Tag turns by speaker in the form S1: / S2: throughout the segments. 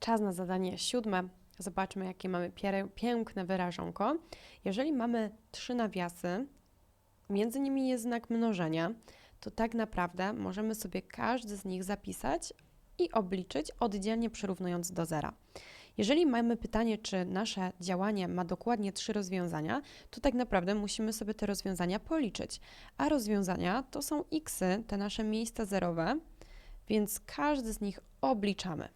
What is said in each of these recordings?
S1: Czas na zadanie siódme. Zobaczmy, jakie mamy piękne wyrażonko. Jeżeli mamy trzy nawiasy, między nimi jest znak mnożenia, to tak naprawdę możemy sobie każdy z nich zapisać i obliczyć oddzielnie przyrównując do zera. Jeżeli mamy pytanie, czy nasze działanie ma dokładnie trzy rozwiązania, to tak naprawdę musimy sobie te rozwiązania policzyć. A rozwiązania to są xy, te nasze miejsca zerowe, więc każdy z nich obliczamy.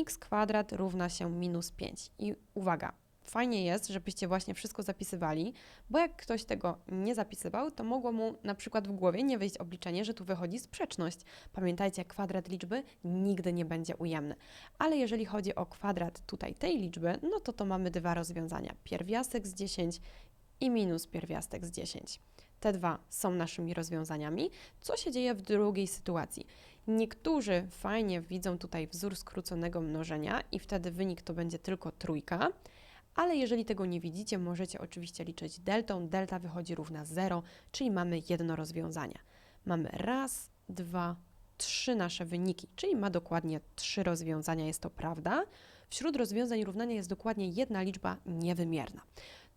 S1: X kwadrat równa się minus 5. I uwaga, fajnie jest, żebyście właśnie wszystko zapisywali, bo jak ktoś tego nie zapisywał, to mogło mu na przykład w głowie nie wyjść obliczenie, że tu wychodzi sprzeczność. Pamiętajcie, kwadrat liczby nigdy nie będzie ujemny. Ale jeżeli chodzi o kwadrat tutaj tej liczby, no to to mamy dwa rozwiązania. Pierwiastek z 10 i minus pierwiastek z 10. Te dwa są naszymi rozwiązaniami. Co się dzieje w drugiej sytuacji? Niektórzy fajnie widzą tutaj wzór skróconego mnożenia i wtedy wynik to będzie tylko trójka, ale jeżeli tego nie widzicie, możecie oczywiście liczyć deltą. Delta wychodzi równa 0, czyli mamy jedno rozwiązanie. Mamy raz, dwa, trzy nasze wyniki, czyli ma dokładnie trzy rozwiązania, jest to prawda. Wśród rozwiązań równania jest dokładnie jedna liczba niewymierna.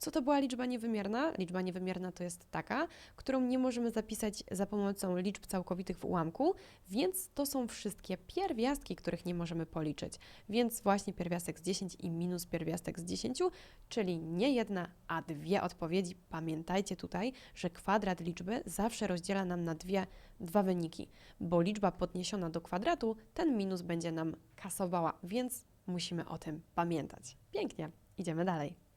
S1: Co to była liczba niewymierna? Liczba niewymierna to jest taka, którą nie możemy zapisać za pomocą liczb całkowitych w ułamku, więc to są wszystkie pierwiastki, których nie możemy policzyć. Więc właśnie pierwiastek z 10 i minus pierwiastek z 10, czyli nie jedna, a dwie odpowiedzi. Pamiętajcie tutaj, że kwadrat liczby zawsze rozdziela nam na dwie, dwa wyniki, bo liczba podniesiona do kwadratu, ten minus będzie nam kasowała, więc musimy o tym pamiętać. Pięknie, idziemy dalej.